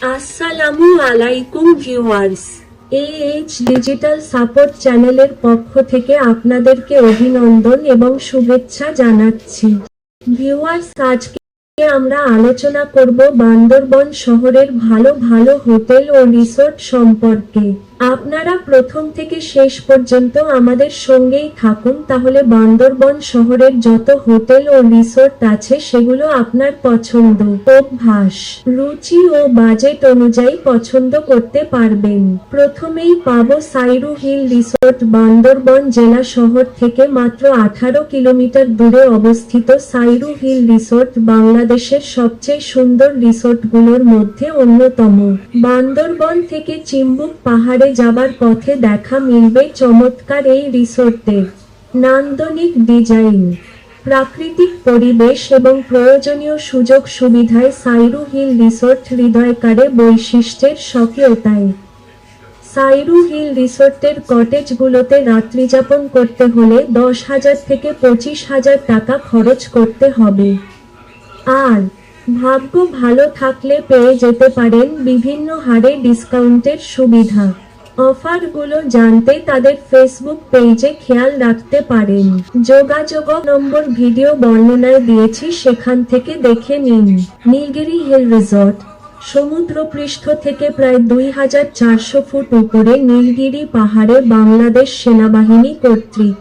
আসসালামু আলাইকুম viewers H digital support চ্যানেলের পক্ষ থেকে আপনাদেরকে অভিনন্দন এবং শুভেচ্ছা জানাচ্ছি। ভিউয়ার্স, আজকে আমরা আলোচনা করব বান্দরবন শহরের ভালো ভালো হোটেল ও রিসোর্ট সম্পর্কে। আপনারা প্রথম থেকে শেষ পর্যন্ত আমাদের সঙ্গেই থাকুন, তাহলে বান্দরবন শহরের যত হোটেল ও রিসোর্ট আছে সেগুলো আপনার পছন্দ। অভ্যাস। রুচি ও বাজেট অনুযায়ী পছন্দ করতে পারবেন। প্রথমেই পাব সাইরু হিল রিসোর্ট, বান্দরবন জেলা শহর থেকে মাত্র আঠারো কিলোমিটার দূরে অবস্থিত সাইরু হিল রিসোর্ট, বাংলাদেশের সবচেয়ে সুন্দর রিসোর্টগুলোর মধ্যে অন্যতম। বান্দরবন থেকে চিম্বুক পাহাড়ে যাবার পথে দেখা মিলবে চমৎকার এই রিসোর্টের নান্দনিক ডিজাইন, প্রাকৃতিক পরিবেশ এবং প্রয়োজনীয় সুযোগ সুবিধায় সাইরু হিল রিসোর্ট হৃদয়কারে বৈশিষ্ট্যের স্বকীয়তায় সাইরু হিল রিসোর্টের কটেজগুলোতে রাত্রিযাপন করতে হলে দশ হাজার থেকে পঁচিশ হাজার টাকা খরচ করতে হবে। আর, ভাগ্য ভালো থাকলে পেয়ে যেতে পারেন বিভিন্ন হারে ডিসকাউন্টের সুবিধা। অফারগুলো জানতে তাদের ফেসবুক পেজে খেয়াল রাখতে পারেন। যোগাযোগ নম্বর ভিডিও বর্ণনায় দিয়েছি, সেখান থেকে দেখে নিন। নীলগিরি হিল রিসর্ট, সমুদ্রপৃষ্ঠ থেকে প্রায় দুই হাজার চারশো ফুট উপরে নীলগিরি পাহাড়ে বাংলাদেশ সেনাবাহিনী কর্তৃক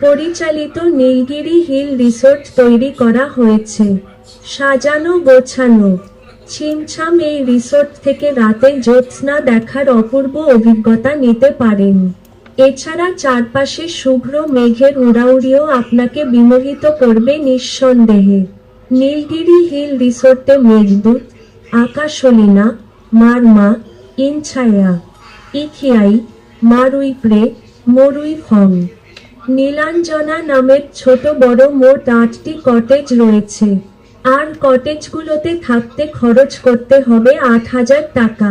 পরিচালিত নীলগিরি হিল রিসোর্ট তৈরি করা হয়েছে। সাজানো গোছানো ছিমছাম এই রিসোর্ট থেকে রাতে জ্যোৎস্না দেখার অপূর্ব অভিজ্ঞতা নিতে পারেন। এছাড়া চারপাশে শুভ্র মেঘের উড়াউড়িও আপনাকে বিমোহিত করবে নিঃসন্দেহে। নীলগিরি হিল রিসোর্টে মেঘদূত, আকাশলীনা, মারমা, ইনছায়া ইখিয়াই মারুইপ্রে মরুই ফং নীলাঞ্জনা নামের ছোট বড় মোট আটটি কটেজ রয়েছে। আর কটেজগুলোতে থাকতে খরচ করতে হবে আট হাজার টাকা।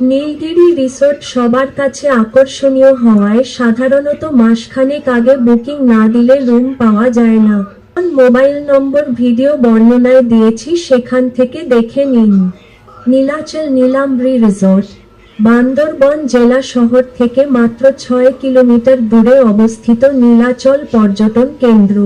নীলগিরি রিসোর্ট সবার কাছে আকর্ষণীয় হওয়ায় সাধারণত মাসখানেক আগে বুকিং না দিলে রুম পাওয়া যায় না। মোবাইল নম্বর ভিডিও বর্ণনায় দিয়েছি, সেখান থেকে দেখে নিন। নীলাচল নীলাম্বরি রিসোর্ট, বান্দরবন জেলা শহর থেকে মাত্র ছয় কিলোমিটার দূরে অবস্থিত নীলাচল পর্যটন কেন্দ্র।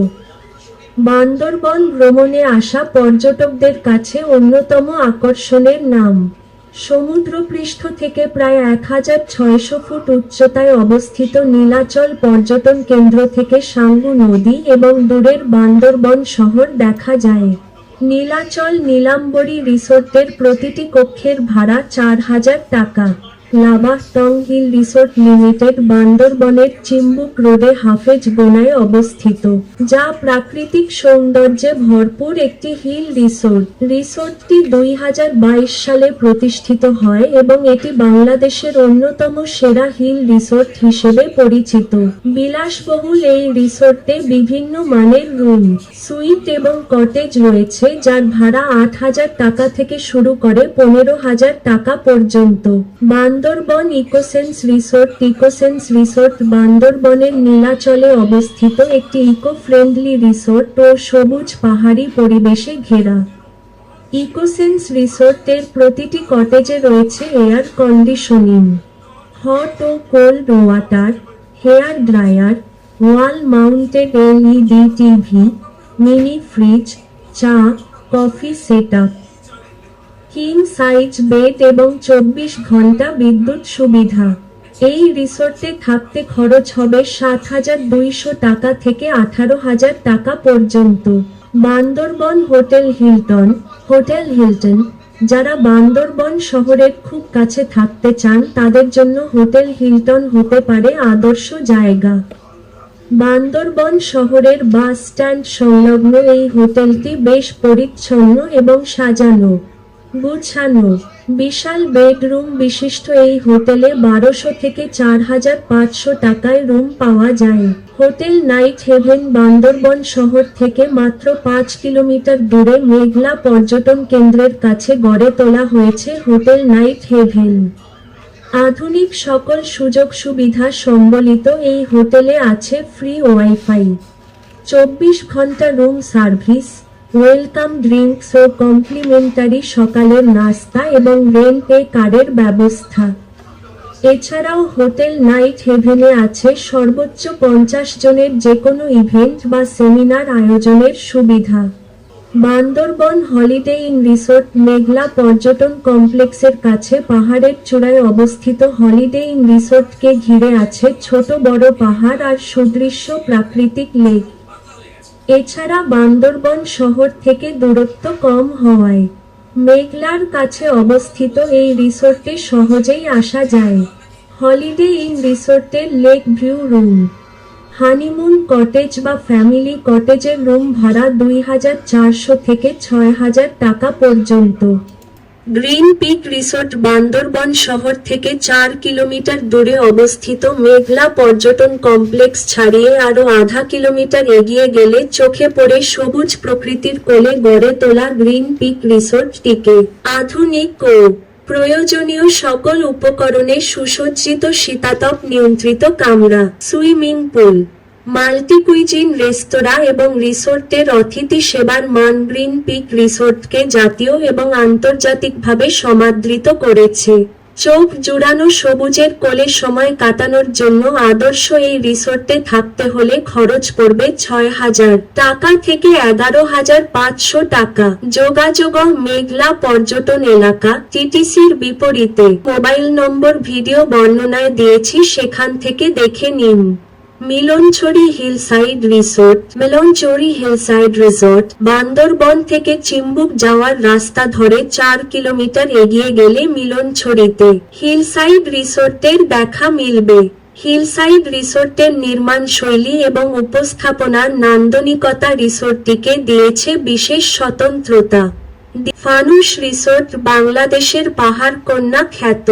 বান্দরবন ভ্রমণে আসা পর্যটকদের কাছে অন্যতম আকর্ষণের নাম। সমুদ্রপৃষ্ঠ থেকে প্রায় এক হাজার ছয়শো ফুট উচ্চতায় অবস্থিত নীলাচল পর্যটন কেন্দ্র থেকে সাঙ্গু নদী এবং দূরের বান্দরবন শহর দেখা যায়। নীলাচল নীলাম্বরী রিসোর্টের প্রতিটি কক্ষের ভাড়া চার হাজার টাকা। টং হিল রিসোর্ট লিমিটেড বান্দরবনের চিম্বুক রোডে হাফেজ গোনায় অবস্থিত, যা প্রাকৃতিক সৌন্দর্যে ভরপুর একটি হিল রিসোর্ট। রিসোর্টটি দুই সালে প্রতিষ্ঠিত হয় এবং এটি বাংলাদেশের অন্যতম সেরা হিল রিসোর্ট হিসেবে পরিচিত। বিলাসবহুল এই রিসোর্টে বিভিন্ন মানের রুম, সুইট এবং কটেজ রয়েছে, যার ভাড়া আট হাজার টাকা থেকে শুরু করে পনেরো হাজার টাকা পর্যন্ত। Bandarban Ecosense resort Ecosense resort বান্দরবনের নীলাচলে অবস্থিত একটি ইকো ফ্রেন্ডলি রিসোর্ট ও সবুজ পাহাড়ি পরিবেশে ঘেরা। ইকোসেন্স রিসোর্টের প্রতিটি কটেজে রয়েছে এয়ার কন্ডিশনিং, হট ও cold water, hair dryer, wall mounted LED TV, mini fridge, চা, coffee setup. King size bed এবং চব্বিশ ঘণ্টা বিদ্যুৎ সুবিধা। এই রিসোর্টে থাকতে খরচ হবে সাত হাজার দুইশো টাকা থেকে আঠারো হাজার টাকা পর্যন্ত। Bandarban hotel Hilton hotel Hilton, যারা বান্দরবন শহরের খুব কাছে থাকতে চান, তাদের জন্য হোটেল হিলটন হতে পারে আদর্শ জায়গা। বান্দরবন শহরের বাস স্ট্যান্ড সংলগ্ন এই হোটেলটি বেশ পরিচ্ছন্ন এবং সাজানো। গুছানো বিশাল বেডরুম বিশিষ্ট এই হোটেলে বারোশো থেকে চার হাজার পাঁচশো টাকায় রুম পাওয়া যায়। হোটেল নাইট হেভেন বান্দরবন শহর থেকে মাত্র পাঁচ কিলোমিটার দূরে মেঘলা পর্যটন কেন্দ্রের কাছে গড়ে তোলা হয়েছে হোটেল নাইট হেভেন। আধুনিক সকল সুযোগ সুবিধা সম্বলিত এই হোটেলে আছে ফ্রি ওয়াইফাই। চব্বিশ ঘণ্টা রুম সার্ভিস ওয়েলকাম ড্রিঙ্কস ও কমপ্লিমেন্টারি সকালের নাস্তা এবং রেন্ট এ কারের ব্যবস্থা। এছাড়াও হোটেল নাইট হেভেনে আছে সর্বোচ্চ পঞ্চাশ জনের যে কোনো ইভেন্ট বা সেমিনার আয়োজনের সুবিধা। Bandarban holiday inn resort Meghla পর্যটন কমপ্লেক্সের কাছে পাহাড়ের চূড়ায় অবস্থিত হলিডে ইন রিসোর্টকে ঘিরে আছে ছোট বড় পাহাড় আর সুদৃশ্য প্রাকৃতিক লেক। এছাড়া বান্দরবন শহর থেকে দূরত্ব কম হওয়ায় মেঘলার কাছে অবস্থিত এই রিসোর্টে সহজেই আসা যায়। হলিডে ইন রিসোর্টের lake view room. Honeymoon cottage বা ফ্যামিলি কটেজের রুম ভাড়া দুই হাজার চারশো থেকে ছয় হাজার টাকা পর্যন্ত। গ্রিন পিক রিসোর্ট বান্দরবন শহর থেকে চার কিলোমিটার দূরে অবস্থিত মেঘলা পর্যটন কমপ্লেক্স ছাড়িয়ে আরও আধা কিলোমিটার এগিয়ে গেলে চোখে পড়ে সবুজ প্রকৃতির কোলে গড়ে তোলা গ্রিন পিক রিসোর্টটিকে। আধুনিক ও প্রয়োজনীয় সকল উপকরণে সুসজ্জিত শীতাতপ নিয়ন্ত্রিত কামরা, সুইমিং পুল মাল্টি কুইজিন রেস্তোরাঁ এবং রিসোর্টের অতিথি সেবার মান গ্রিন পিক রিসোর্টকে জাতীয় এবং আন্তর্জাতিকভাবে সমাদৃত করেছে। চোখ জুড়ানো সবুজের কোলে সময় কাটানোর জন্য আদর্শ এই রিসোর্টে থাকতে হলে খরচ পড়বে ছয় হাজার। টাকা থেকে এগারো হাজার পাঁচশো টাকা। যোগাযোগ মেঘলা পর্যটন এলাকা, টিটিসির বিপরীতে। মোবাইল নম্বর ভিডিও বর্ণনায় দিয়েছি, সেখান থেকে দেখে নিন। Milonchhari hillside resort Milonchhari hillside resort, Bandarban থেকে চিম্বুক যাওয়ার রাস্তা ধরে চার কিলোমিটার এগিয়ে গেলে মিলনছড়িতে হিলসাইড রিসোর্টের দেখা মিলবে। হিলসাইড রিসোর্টের নির্মাণ শৈলী এবং উপস্থাপনার নান্দনিকতা রিসোর্টটিকে দিয়েছে বিশেষ স্বতন্ত্রতা। ফানুস রিসোর্ট বাংলাদেশের পাহাড় কন্যা খ্যাত।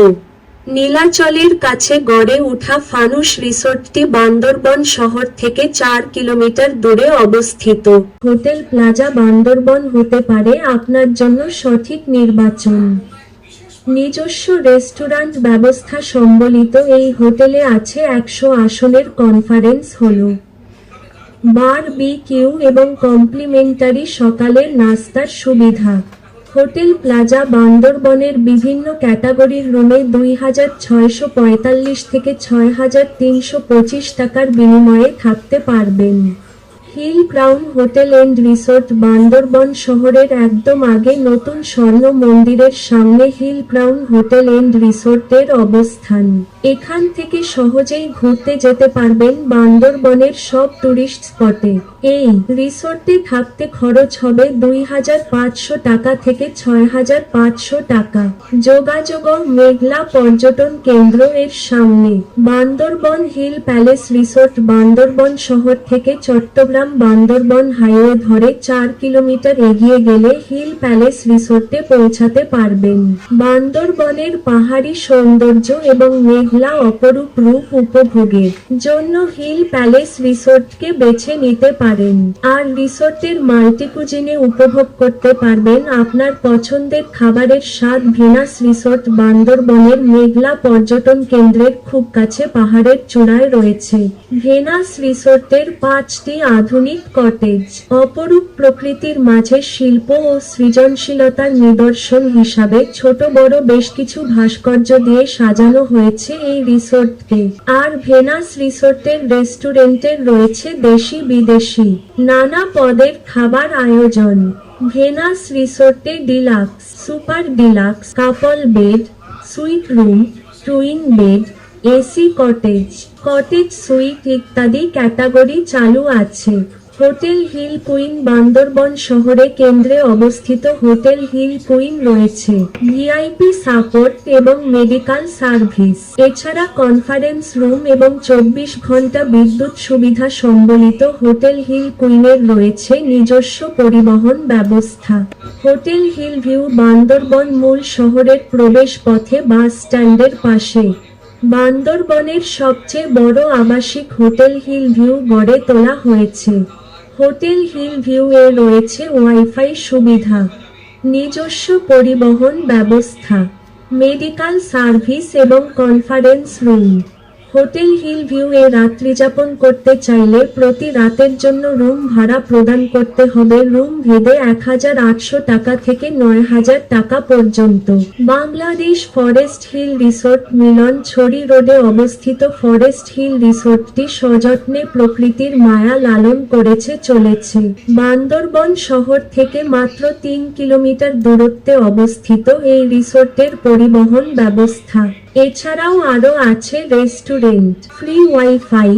নীলাচলের কাছে গড়ে ওঠা ফানুস রিসোর্টটি বান্দরবন শহর থেকে চার কিলোমিটার দূরে অবস্থিত। হোটেল প্লাজা বান্দরবন হতে পারে আপনার জন্য সঠিক নির্বাচন। নিজস্ব রেস্টুরেন্ট ব্যবস্থা সম্বলিত এই হোটেলে আছে একশো আসনের conference hall. Barbecue এবং কমপ্লিমেন্টারি সকালের নাস্তার সুবিধা। হোটেল প্লাজা বান্দরবনের বিভিন্ন ক্যাটাগরির রুমে দুই হাজার ছয়শো পঁয়তাল্লিশ থেকে ছয় হাজার তিনশো পঁচিশ টাকার বিনিময়ে থাকতে পারবেন। Hill crown hotel and resort Bandarban শহরের একদম আগে নতুন স্বর্ণ মন্দিরের সামনে হিল ক্রাউন হোটেল এন্ড রিসোর্টের অবস্থান। এখান থেকে সহজেই ঘুরতে যেতে পারবেন বান্দরবনের সব টুরিস্ট স্পটে। এই রিসোর্টে থাকতে খরচ হবে দুই হাজার পাঁচশো টাকা থেকে ছয় হাজার পাঁচশো টাকা। যোগাযোগ মেঘলা পর্যটন কেন্দ্র এর সামনে। Bandarban hill palace resort Bandarban শহর থেকে চট্টগ্রাম বান্দরবন হাইওয়ে ধরে চার কিলোমিটার এগিয়ে গেলে হিল প্যালেস রিসোর্টে পৌঁছাতে পারবেন। বান্দরবনের পাহাড়ি সৌন্দর্য এবং মেঘলা অপরূপ রূপ উপভোগের জন্য হিল প্যালেস রিসোর্টকে বেছে নিতে পারেন। আর রিসোর্টের মাল্টিকুজিনে উপভোগ করতে পারবেন আপনার পছন্দের খাবারের স্বাদ ভেনাস রিসোর্ট বান্দরবনের মেঘলা পর্যটন কেন্দ্রের খুব কাছে পাহাড়ের চূড়ায় রয়েছে। ভেনাস রিসোর্টের পাঁচটি আধুনিক কটেজ অপরূপ প্রকৃতির মাঝে শিল্প ও সৃজনশীলতার নিদর্শন হিসাবে ছোট বড় বেশ কিছু ভাস্কর্য দিয়ে সাজানো হয়েছে এই রিসোর্টকে আর ভেনাস রিসোর্টের রেস্টুরেন্টের রয়েছে দেশি বিদেশি, নানা পদের খাবার আয়োজন। ভেনাস রিসোর্টে deluxe, super deluxe, couple bed, suite room, twin bed AC cottage. Cottage suite ইত্যাদি ক্যাটাগরি চালু আছে। হোটেল হিল কুইন বান্দরবন শহরে কেন্দ্রে অবস্থিত হোটেল হিল কুইন রয়েছে। ভিআইপি সাপোর্ট এবং মেডিকেল সার্ভিস। এছাড়া কনফারেন্স রুম এবং চব্বিশ ঘণ্টা বিদ্যুৎ সুবিধা সম্বলিত হোটেল হিল কুইনের রয়েছে নিজস্ব পরিবহন ব্যবস্থা। হোটেল হিল ভিউ বান্দরবন মূল শহরের প্রবেশ পথে বাস স্ট্যান্ডের পাশে। বান্দরবনের সবচেয়ে বড় আবাসিক হোটেল হিল ভিউ গড়ে তোলা হয়েছে। হোটেল হিল ভিউ এ রয়েছে ওয়াইফাই সুবিধা, নিজস্ব পরিবহন ব্যবস্থা মেডিকেল সার্ভিস এবং conference room. Hotel hill view এ রাত্রিযাপন করতে চাইলে প্রতি রাতের জন্য রুম ভাড়া প্রদান করতে হবে। রুম ভেদে এক হাজার আটশো টাকা থেকে নয় হাজার টাকা পর্যন্ত। Bangladesh forest hill resort Milonchhari রোডে অবস্থিত ফরেস্ট হিল রিসোর্টটি সযত্নে প্রকৃতির মায়া লালন করেছে, চলেছে। বান্দরবন শহর থেকে মাত্র তিন কিলোমিটার দূরত্বে অবস্থিত এই রিসোর্টের পরিবহন ব্যবস্থা। এছাড়াও আরও আছে restaurant, free wifi,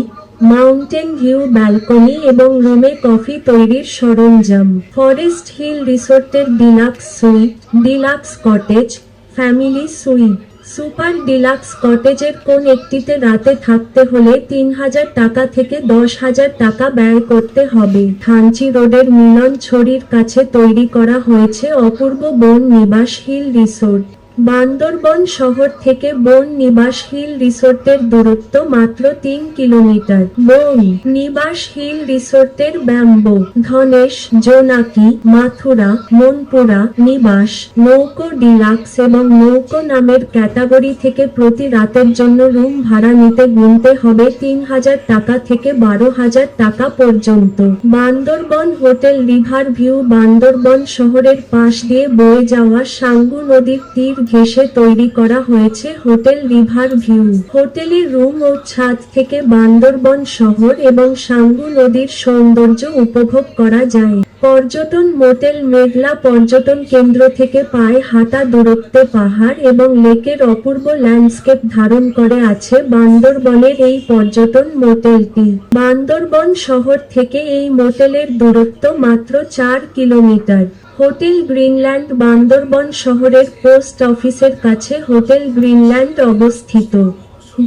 mountain view balcony এবং রুমে কফি তৈরির সরঞ্জাম। ফরেস্ট হিল রিসোর্টের deluxe suite, deluxe cottage, family suite. Super deluxe কটেজের কোন একটিতে রাতে থাকতে হলে তিন হাজার টাকা থেকে দশ হাজার টাকা ব্যয় করতে হবে। থানচি রোডের মিলন ছড়ির কাছে তৈরি করা হয়েছে অপূর্ব বন নিবাস হিল রিসোর্ট। বান্দরবন শহর থেকে বন নিবাস হিল রিসোর্টের দূরত্ব মাত্র তিন কিলোমিটার। বন নিবাস হিল রিসোর্টের ব্যাম্বো, ধনেশ, জোনাকি, মাথুরা, মনপুরা, নিবাস, নৌকো ডিলাক্স এবং নৌকো নামের ক্যাটাগরি থেকে প্রতি রাতের জন্য রুম ভাড়া নিতে গুনতে হবে তিন হাজার টাকা থেকে বারো হাজার টাকা পর্যন্ত। Bandarban hotel river view Bandarban শহরের পাশ দিয়ে বয়ে যাওয়া সাঙ্গু নদীর তীর ঘেঁষে তৈরি করা হয়েছে হোটেল রিভার ভিউ। হোটেলের রুম ও ছাদ থেকে বান্দরবন শহর এবং সাঙ্গু নদীর সৌন্দর্য উপভোগ করা যায়। পর্যটন মোটেল মেঘলা পর্যটন কেন্দ্র থেকে পায়ে হাঁটা দূরত্বে পাহাড় এবং লেকের অপূর্ব ল্যান্ডস্কেপ ধারণ করে আছে বান্দরবনের এই পর্যটন মোটেলটি। বান্দরবন শহর থেকে এই মোটেলের দূরত্ব মাত্র চার কিলোমিটার। হোটেল গ্রিনল্যান্ড বান্দরবন শহরের পোস্ট অফিসের কাছে হোটেল গ্রিনল্যান্ড অবস্থিত।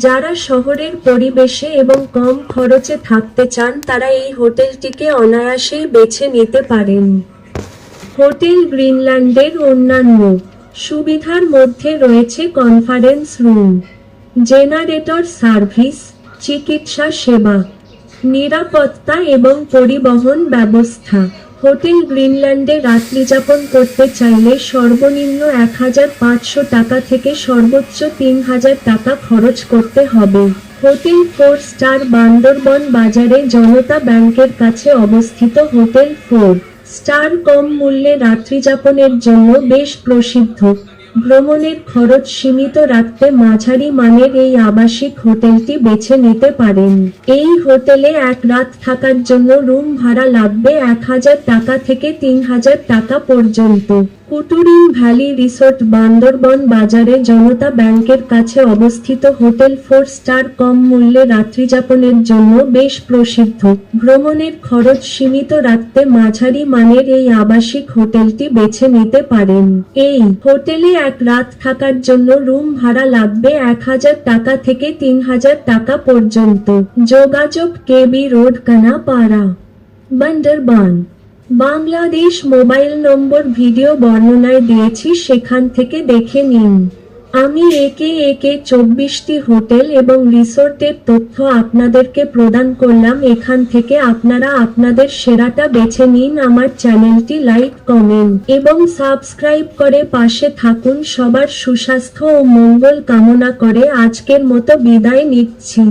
যারা শহরের পরিবেশে এবং কম খরচে থাকতে চান, তারা এই হোটেলটিকে অনায়াসেই বেছে নিতে পারেন। হোটেল গ্রিনল্যান্ডের অন্যান্য সুবিধার মধ্যে রয়েছে কনফারেন্স রুম, জেনারেটর সার্ভিস, চিকিৎসা সেবা, নিরাপত্তা এবং পরিবহন ব্যবস্থা। হোটেল গ্রিনল্যান্ডে রাত্রি যাপন করতে চাইলে সর্বনিম্ন এক হাজার পাঁচশো টাকা থেকে সর্বোচ্চ তিন হাজার টাকা খরচ করতে হবে। হোটেল ফোর স্টার বান্দরবন বাজারে জনতা ব্যাংকের কাছে অবস্থিত হোটেল ফোর। স্টার কম মূল্যে রাত্রিযাপনের জন্য বেশ প্রসিদ্ধ। ভ্রমণের খরচ সীমিত রাখতে মাঝারি মানের এই আবাসিক হোটেলটি বেছে নিতে পারেন। এই হোটেলে এক রাত থাকার জন্য রুম ভাড়া লাগবে এক হাজার টাকা থেকে তিন হাজার টাকা পর্যন্ত। কুটুরিং ভ্যালি রিসোর্ট বান্দরবন বাজারে জনতা ব্যাংকের কাছে অবস্থিত হোটেল ফোর স্টার কম মূল্যে রাত্রিযাপনের জন্য বেশ প্রসিদ্ধ। ভ্রমণের খরচ সীমিত রাখতে মাঝারি মানের এই আবাসিক হোটেলটি বেছে নিতে পারেন। এই হোটেলে এক রাত থাকার জন্য রুম ভাড়া লাগবে এক হাজার টাকা থেকে তিন হাজার টাকা পর্যন্ত। যোগাযোগ KB road, Kanapara, Bandarban. Bangladesh mobile number video বর্ণনায় দিয়েছি, সেখান থেকে দেখে নিন। আমি একে একে চব্বিশটি হোটেল এবং রিসোর্টের তথ্য আপনাদেরকে প্রদান করলাম। এখান থেকে আপনারা আপনাদের সেরাটা বেছে নিন, আমার চ্যানেলটি লাইক, কমেন্ট এবং সাবস্ক্রাইব করে পাশে থাকুন। সবার সুস্বাস্থ্য ও মঙ্গল কামনা করে আজকের মতো বিদায় নিচ্ছি।